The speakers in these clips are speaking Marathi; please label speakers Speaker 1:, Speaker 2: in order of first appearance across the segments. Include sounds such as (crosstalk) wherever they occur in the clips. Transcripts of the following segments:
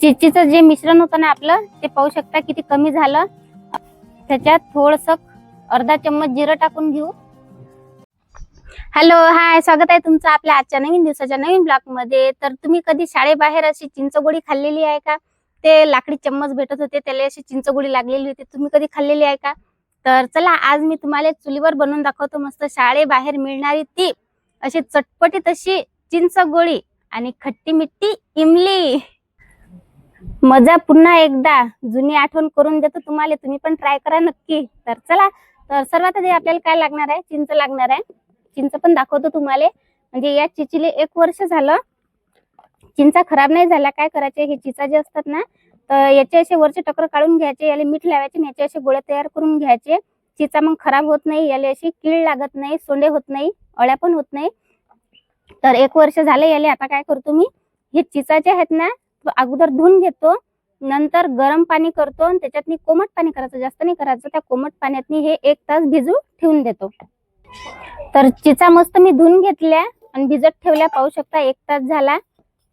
Speaker 1: चिचीचं जे मिश्रण होतं ना आपलं ते पाहू शकता किती कमी झालं. त्याच्यात थोडस अर्धा चम्मच जिरं टाकून घेऊ. हॅलो हाय स्वागत आहे तुमचं आपल्या आजच्या नवीन दिवसाच्या नवीन ब्लॉकमध्ये तर तुम्ही कधी शाळेबाहेर अशी चिंचगोळी खाल्लेली आहे का? ते लाकडी चम्मच भेटत होते त्याला अशी चिंचगोळी लागलेली होती. तुम्ही कधी खाल्लेली आहे का? तर चला आज मी तुम्हाला चुलीवर बनवून दाखवतो मस्त शाळेबाहेर मिळणारी ती अशी चटपटीत अशी चिंचगोळी आणि खट्टी मिट्टी इमली. मजा पुन्हा एकदा जुनी आठवण करून देतो तुम्हाला. तुम्ही पण ट्राय करा नक्की. तर चला तर सर्वात आधी आपल्याला काय लागणार आहे? चिंच लागणार आहे. चिंच पण दाखवतो तुम्हाला. म्हणजे या चिचीले एक वर्ष झालं. चिंचा खराब नाही झाला. काय करायचे? हे चिचा जे असतात ना तर याचे असे वरचे टकर काढून घ्यायचे याला मीठ लावायचे आणि याचे असे गोळे तयार करून घ्यायचे. चिचा मग खराब होत नाही याला अशी कीड लागत नाही सोंडे होत नाही अळ्या पण होत नाही. तर एक वर्ष झाले याले. आता काय करतो मी? हे चिचा जे आहेत ना अगोदर धुवून घेतो नंतर गरम पाणी करतो आणि त्याच्यात कोमट पाणी करायचं जास्त नाही करायचं त्या कोमट पाण्यातनी हे एक तास भिजू ठेवून देतो. तर चिचा मस्त मी धुवून घेतल्या आणि भिजत ठेवल्या पाहू शकता एक तास झाला.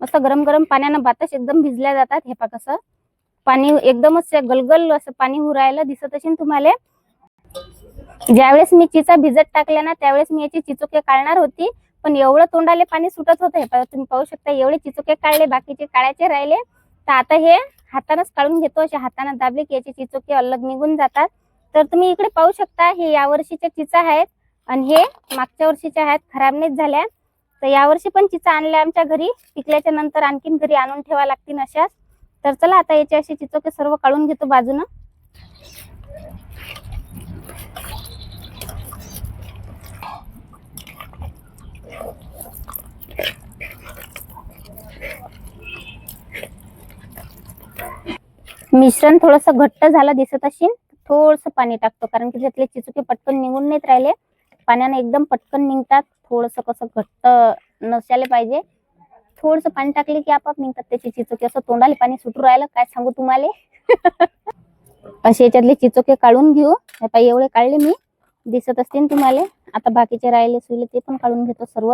Speaker 1: मस्त गरम गरम पाण्यानं बातच एकदम भिजल्या जातात हे पा कसं. पाणी एकदमच गलगल असं पाणी हुरायला दिसत असेल तुम्हाला. ज्यावेळेस मी चिचा भिजत टाकल्या ना त्यावेळेस मी याची चिचोके काढणार होती. पण एवढं तोंडाले पाणी सुटत होतं हे तुम्ही पाहू शकता एवढे चिचोके काढले बाकीचे काळायचे राहिले. तर आता हे हातानच काढून घेतो अशा हाताने दाबले की याचे चिचोके अलग निघून जातात. तर तुम्ही इकडे पाहू शकता हे या वर्षीच्या चिचा आहेत आणि हे मागच्या वर्षीच्या आहेत खराब नाहीच झाल्या. तर यावर्षी पण चिचा आणल्या आमच्या घरी पिकल्याच्या नंतर आणखीन घरी आणून ठेवा लागतील अशाच. तर चला आता याचे असे चिचोके सर्व काढून घेतो बाजूनं. मिश्रण थोडस घट्ट झालं दिसत असेल थोडस पाणी टाकतो कारण की त्यातले चिचुके पटकन निघून नाहीत राहिले. पाण्याने एकदम पटकन निघतात थोडस कसं घट्ट नसायला पाहिजे. थोडस पाणी टाकले की आपाप निघतात त्याचे चिचुके. असं तोंडाले पाणी सुटू राहिलं काय सांगू तुम्हाला? (laughs) असे याच्यातले चिचोके काढून घेऊ. एवढे काढले मी. दिसत असतील तुम्हाला. आता बाकीचे राहिले सुले ते पण काढून घेतो सर्व.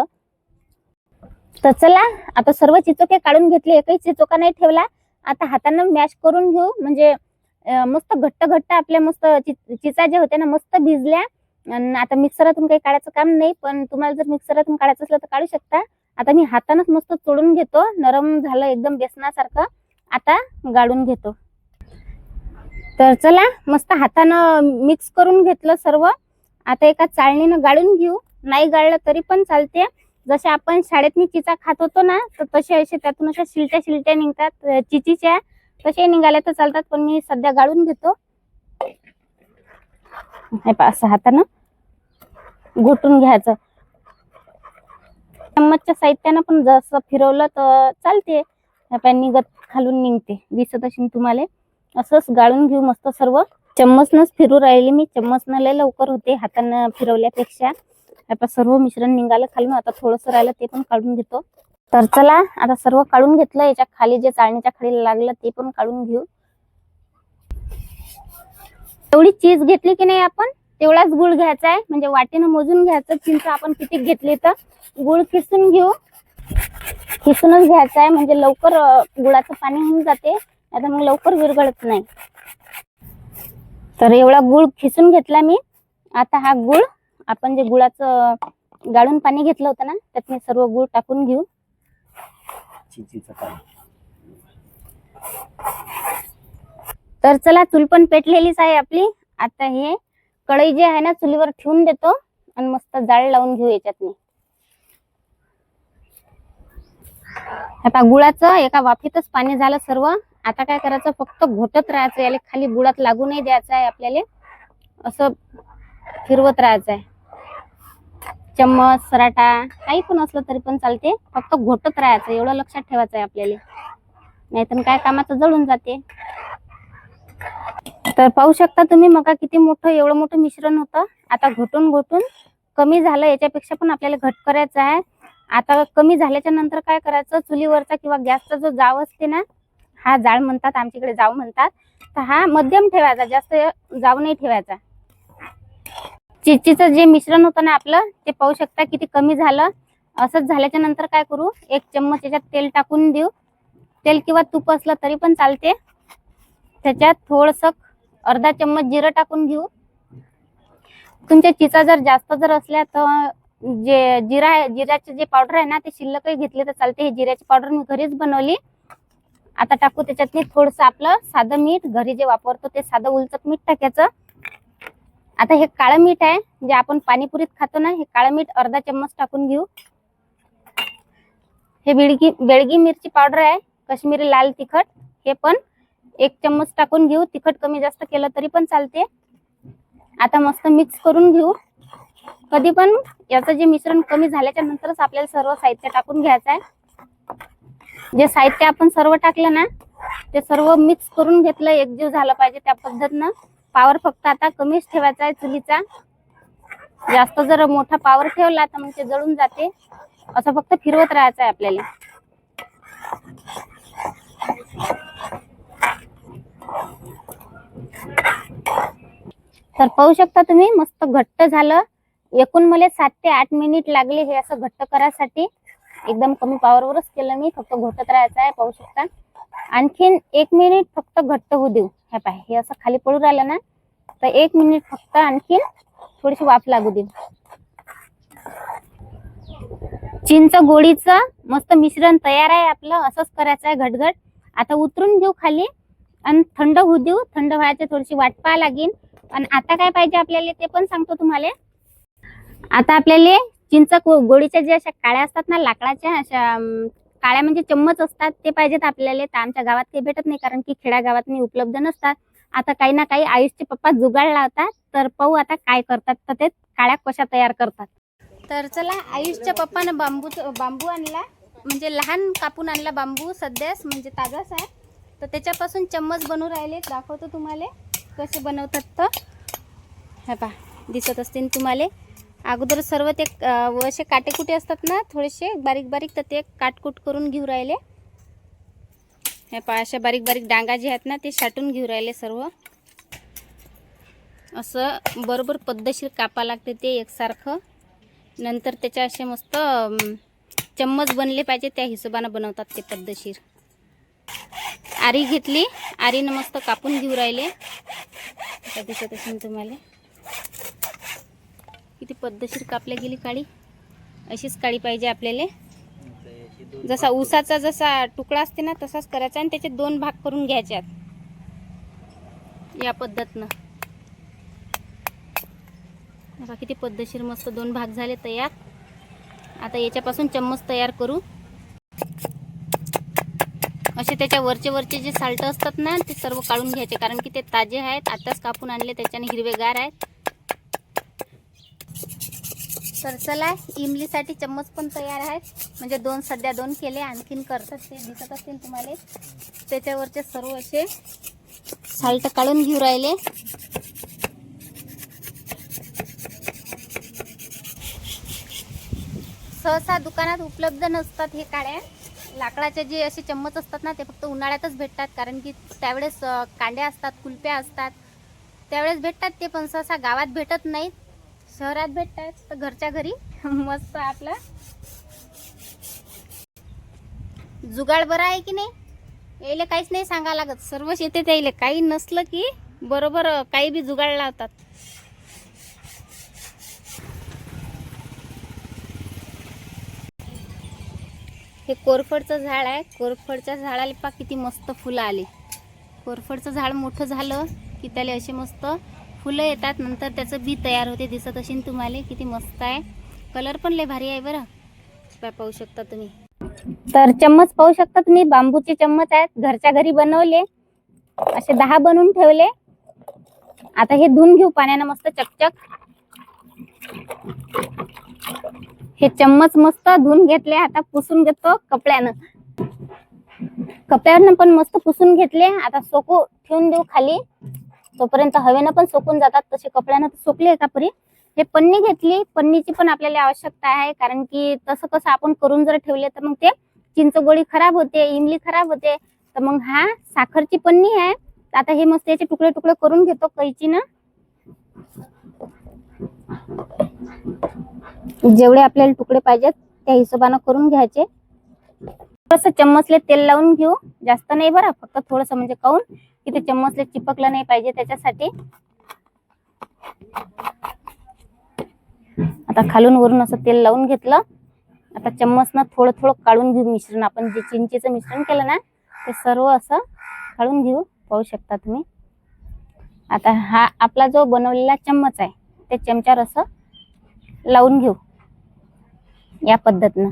Speaker 1: तर चला आता सर्व चिचोके काढून घेतले. एकही चिचोका नाही ठेवला. आता हातानं मॅश करून घेऊ. म्हणजे मस्त घट्ट घट्ट आपल्या मस्त चिचा जे होते ना मस्त भिजल्या. आता मिक्सरातून काही काढायचं काम नाही पण तुम्हाला जर मिक्सरातून काढायचं असलं तर काढू शकता. आता मी हातानच मस्त चोडून घेतो. नरम झालं एकदम बेसनासारखं. आता गाळून घेतो. तर चला मस्त हातानं मिक्स करून घेतलं सर्व. आता एका चाळणीनं गाळून घेऊ. नाही गाळलं तरी पण चालते. जसे आपण शाळेत चिचा खात होतो ना तर तसे असे त्यातून अशा शिलट्या शिलट्या निघतात. चिचीच्या. तसे निघाल्या तर चालतात पण मी सध्या गाळून घेतो. हे असं हातानं घोटून घ्यायचं. चम्मचच्या साहित्यानं पण जसं फिरवलं तर चालते. हे निघत खालून निघते. दिसत असेल तुम्हाला. असंच गाळून घेऊ मस्त सर्व. चम्मचनंच फिरू राहिली मी. चम्मचनं लय लवकर होते हातानं फिरवल्यापेक्षा. आता सर्व मिश्रण निघालं खालून आता थोडंसं राहिलं ते पण काढून घेतो. तर चला आता सर्व काढून घेतलं. याच्या खाली जे चाळणीच्या खाली लागलं ते पण काढून घेऊ. एवढी चीज घेतली की नाही आपण? तेवढाच गुळ घ्यायचा आहे. म्हणजे वाटेनं मोजून घ्यायचं. चिंच आपण किती घेतली तर. गुळ किसून घेऊ. किसूनच घ्यायचं आहे. म्हणजे लवकर गुळाचं पाणी होऊन जाते. आता मग लवकर विरघळत नाही. तर एवढा गुळ खिसून घेतला मी. आता हा गुळ आपण जे गुळाचं गाळून पाणी घेतलं होतं ना त्यात मी सर्व गुळ टाकून घेऊ. तर चला चूल पण पेटलेलीच आहे आपली. आता हे कढई जी आहे ना चुलीवर ठेवून देतो आणि मस्त जाळ लावून घेऊ याच्यात मी आता गुळाचं एका वाफीतच पाणी झालं सर्व. आता काय करायचं? फक्त घोटत राहायचं याला खाली गुळात लागू नाही द्यायचं आहे आपल्याला. असं फिरवत राहायचं आहे चम्मच सराटा काही पण असलं तरी पण चालते. फक्त घोटत राहायचं एवढं लक्षात ठेवायचं आहे आपल्याला. नाहीतर काय कामाचं जळून जाते. तर पाहू शकता तुम्ही मका किती मोठं एवढं मोठं मिश्रण होतं. आता घोटून घोटून कमी झालं याच्यापेक्षा पण आपल्याला घट करायचं आहे. आता कमी झाल्याच्यानंतर काय करायचं? चुलीवरचा किंवा गॅसचा जो जाव असते ना हा जाळ म्हणतात आमच्याकडे जाऊ म्हणतात. तर हा मध्यम ठेवायचा जास्त जाऊ नाही ठेवायचा. चिचीचं जे मिश्रण होतं ना आपलं ते पाहू शकता किती कमी झालं. असंच झाल्याच्यानंतर काय करू एक चम्मच याच्यात तेल टाकून देऊ. तेल किंवा तूप असलं तरी पण चालते. त्याच्यात थोडस अर्धा चम्मच जिरं टाकून घेऊ. तुमच्या चिचा जर जास्त जर असल्या तर जे जिरा आहे जिऱ्याचे जे पावडर आहे ना ते शिल्लकही घेतले तर चालते. हे जिऱ्याची पावडर मी घरीच बनवली. आता टाकू त्याच्यात मी थोडस आपलं साधं मीठ घरी जे वापरतो ते साधं उलचक मीठ टाकायचं. आता हे काळं मीठ आहे जे आपण पाणीपुरीत खातो ना हे काळं मीठ अर्धा चम्मच टाकून घेऊ. हे बेळगी बेळगी मिरची पावडर आहे काश्मीरी लाल तिखट हे पण एक चम्मच टाकून घेऊ. तिखट कमी जास्त केलं तरी पण चालते. आता मस्त मिक्स करून घेऊ. कधी पण याचं जे मिश्रण कमी झाल्याच्या नंतरच आपल्याला सर्व साहित्य टाकून घ्यायचं आहे. जे साहित्य आपण सर्व टाकलं ना ते सर्व मिक्स करून घेतलं एकजीव झालं पाहिजे त्या पद्धतीनं. पावर फक्त आता कमीच ठेवायचा आहे चुलीचा. जास्त जर मोठा पावर ठेवला तर म्हणजे जळून जाते. असं फक्त फिरवत राहायचं आहे आपल्याला. तर पाहू शकता तुम्ही मस्त घट्ट झालं. एकूण मला सात ते आठ मिनिट लागले हे असं घट्ट करायसाठी. एकदम कमी पॉवरवरच केलं मी फक्त घोटत राहायचं आहे पाहू शकता. आणखीन एक मिनिट फक्त घट्ट होऊ देऊ. हे पाय हे असं खाली पडू राहिलं ना तर एक मिनिट फक्त आणखीन थोडीशी वाफ लागू देऊ. चिंच गोळीचं मस्त मिश्रण तयार आहे आपलं असंच करायचं आहे घटघट. आता उतरून घेऊ खाली आणि थंड होऊ देऊ. थंड व्हायचं थोडीशी वाट पाहा लागेल. आणि आता काय पाहिजे आपल्याला ते पण सांगतो तुम्हाला. आता आपल्याला चिंच गोडीच्या गोळीच्या ज्या अशा काळ्या असतात ना लाकडाच्या अशा काळ्या म्हणजे चम्मच असतात ते पाहिजेत आपल्याला. तर आमच्या गावात काही भेटत नाही कारण की खेड्या गावात नाही उपलब्ध नसतात. आता काही ना काही आयुषचे पप्पा जुगाड लावतात. तर पाहू आता काय करतात तर ते काळ्या कशा तयार करतात. तर चला आयुषच्या पप्पानं बांबू बांबू आणला. म्हणजे लहान कापून आणला बांबू सध्याच म्हणजे ताजाच आहे तर त्याच्यापासून चम्मच बनवून राहिले. दाखवतो तुम्हाला कसे बनवतात तर. हे पा दिसत असतील तुम्हाला. अगोदर सर्व ते असे काटेकुटे असतात ना थोडेसे बारीक बारीक तर ते काटकूट करून घेऊ राहिले. हे पा अशा बारीक बारीक डांगा जे आहेत ना ते साठून घेऊ राहिले सर्व. असं बरोबर पद्धतशीर कापा लागते ते एकसारखं. नंतर त्याच्या असे मस्त चम्मच बनले पाहिजे त्या हिशोबानं बनवतात ते पद्धतशीर. आरी घेतली आरीनं मस्त कापून घेऊ राहिले. दिसत असेल तुम्हाला. किती पद्धतशीर कापल्या गेली काळी? अशीच काळी पाहिजे आपल्याला. जसा ऊसाचा जसा तुकडा असते ना तसाच करायचा आणि त्याचे दोन भाग करून घ्यायचे या पद्धतनं. बघा किती पद्धतशीर मस्त दोन भाग झाले तयार. आता याच्यापासून चम्मच तयार करू. असे त्याच्या वरचे वरचे जे साल्ट असतात ना ते सर्व काढून घ्यायचे कारण की ते ताजे आहेत. आताच कापून आणले त्याच्याने हिरवेगार आहेत. तर चला इमलीसाठी चम्मच पण तयार आहेत म्हणजे दोन सध्या दोन केले आणखीन करतात ते दिसत असतील तुम्हाला. त्याच्यावरचे सर्व असे साल्ट काढून घेऊ राहिले. सहसा दुकानात उपलब्ध नसतात हे काड्या. लाकडाचे जे असे चम्मच असतात ना ते फक्त उन्हाळ्यातच भेटतात. कारण की त्यावेळेस कांड्या असतात कुलप्या असतात. त्यावेळेस भेटतात ते पण सहसा गावात भेटत नाहीत. शहरात भेटतात तर घरच्या घरी. मस्त आपलं. जुगाड बरं आहे की नाही? यायला काहीच नाही सांगा लागत. सर्व येते त्याला काही नसलं की बरोबर काही बी जुगाड लावतात. हे कोरफडचं झाड आहे. कोरफडच्या झाडाला पा किती मस्त फुलं आली. कोरफडचं झाड मोठं झालं की त्याला असे मस्त फुलं येतात नंतर त्याचं बी तयार होते दिसत असेल तुम्हाला. किती मस्त आहे. कलर पण लय भारी आहे बरं. पाहू शकता तुम्ही. तर चम्मच पाहू शकता तुम्ही. बांबूचे चम्मच आहेत. घरच्या घरी बनवले. असे दहा बनवून ठेवले. आता हे धुवून घेऊ पाण्यानं मस्त चकचक. हे चम्मच मस्त धुवून घेतले. आता पुसून घेतो कपड्यानं. कपड्यानं पण मस्त पुसून घेतले. आता सोकू ठेवून देऊ खाली. तोपर्यंत हवेनं पण सुकून जातात तसे कपड्यानं तर सोकले परी? हे पन्नी घेतली पन्नीची पण आपल्याला आवश्यकता आहे कारण की तसं कसं आपण करून जर ठेवले तर मग ते चिंचगोळी खराब होते इमली खराब होते. तर मग हा साखरची पन्नी आहे. आता हे मस्त याचे तुकडे तुकडे करून घेतो कैची ना जेवढे आपल्याला तुकडे पाहिजेत त्या हिशोबानं करून घ्यायचे. थोडस चम्मचले तेल लावून घेऊ. जास्त नाही बरं फक्त थोडस म्हणजे काऊन? की ते चम्मचले चिपकलं नाही पाहिजे त्याच्यासाठी. आता खालून वरून असं तेल लावून घेतलं. आता चम्मचनं थोडं थोडं काढून घेऊ मिश्रण. आपण जे चिंचेचं मिश्रण केलं ना ते सर्व असं काढून घेऊ. पाहू शकता तुम्ही. आता हा आपला जो बनवलेला चम्मच आहे ते चमच्यावर असं लावून घेऊ. या पद्धतीनं.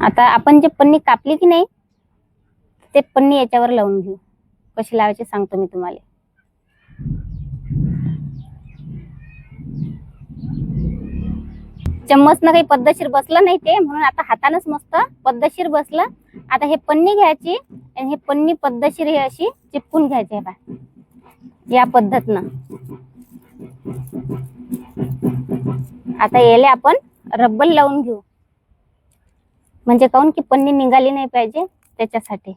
Speaker 1: आता आपण जे पन्नी कापली की नाही ते पन्नी याच्यावर लावून घेऊ. कशी लावायची सांगतो मी तुम्हाला. चम्मचनं काही पद्धतशीर बसलं नाही ते म्हणून आता हातानच मस्त पद्धतशीर बसलं. आता हे पन्नी घ्यायची आणि हे पन्नी पद्धतशीर हे अशी चिपकून घ्यायची आहे या पद्धतनं. आता याला आपण रब्बल लावून घेऊ. म्हणजे काहून की पन्नी निघाली नाही पाहिजे त्याच्यासाठी.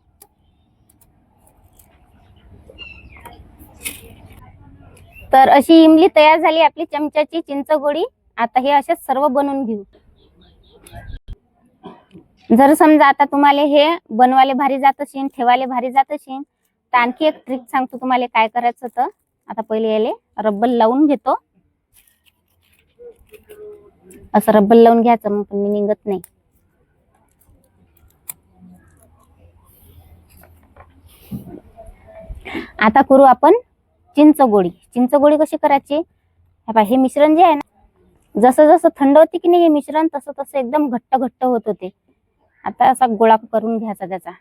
Speaker 1: तर अशी इमली तयार झाली आपली चमच्याची चिंच गोळी. आता हे असे सर्व बनवून घेऊ. जर समजा आता तुम्हाला हे बनवाले भारी जात असेल ठेवाले भारी जात असेल तर आणखी एक ट्रिक सांगतो तुम्हाला काय करायचं तर आता पहिले याले रब्बल लावून घेतो. असं रब्बल लावून घ्यायचं मग पण निघत नाही. आता करू आपण चिंच गोळी. चिंच गोळी कशी करायची? हे हे मिश्रण जे आहे ना जसं जसं थंड होते की नाही हे मिश्रण तसं तसं एकदम घट्ट घट्ट होत होते. आता असा गोळा करून घ्यायचा त्याचा.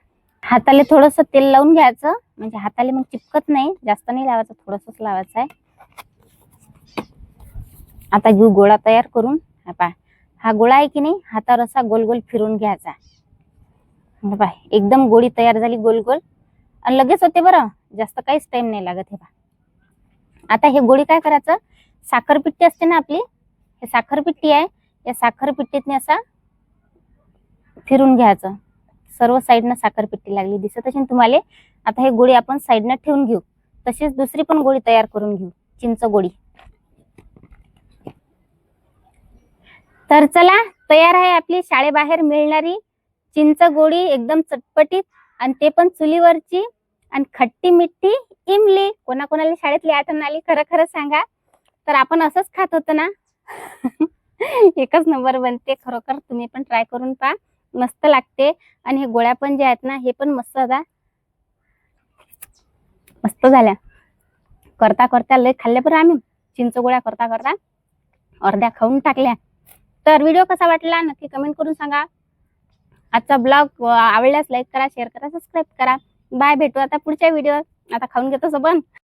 Speaker 1: हाताले थोडस तेल लावून घ्यायचं. म्हणजे हाताले मग चिपकत नाही. जास्त नाही लावायचं थोडसच लावायचं आहे. आता घेऊ गोळा तयार करून. हा हा गोळा आहे की नाही हातावर असा गोल गोल फिरून घ्यायचा. एकदम गोळी तयार झाली गोल गोल आणि लगेच होते बरं. जास्त काहीच टाइम नाही लागत हे पहा. आता हे गोळी काय करायचं? साखरपिट्टी असते ना आपली? हे साखरपिट्टी आहे. या साखरपिट्टीतने असा फिरून घ्यायचं. सर्व साईडनं साखरपिट्टी लागली. दिसत असेल तुम्हाला? आता हे गोळी आपण साईडनं ठेवून घेऊ. तशीच दुसरी पण गोळी तयार करून घेऊ. चिंच गोळी. तर चला तयार आहे आपली शाळेबाहेर मिळणारी चिंच गोळी एकदम चटपटीत आणि ते पण चुलीवरची. आणि खट्टी मिठी इमली. कोणाकोणाला शाळेतली आठवण आली खरं खरं सांगा. तर आपण असंच खात होतो ना? (laughs) एकच नंबर बनते खरोखर. तुम्ही पण ट्राय करून पहा. मस्त लागते. आणि हे गोळ्या पण जे आहेत ना हे पण मस्त आता. मस्त झाल्या. करता करता लय खाल्ल्या बरं आम्ही. चिंच गोळ्या करता करता अर्ध्या खाऊन टाकल्या. तर व्हिडिओ कसा वाटला नक्की कमेंट करून सांगा. आजचा ब्लॉग आवडल्यास लाईक करा शेअर करा सबस्क्राईब करा. बाय भेटू आता पुढच्या व्हिडिओ आता खाऊन घेतो सबन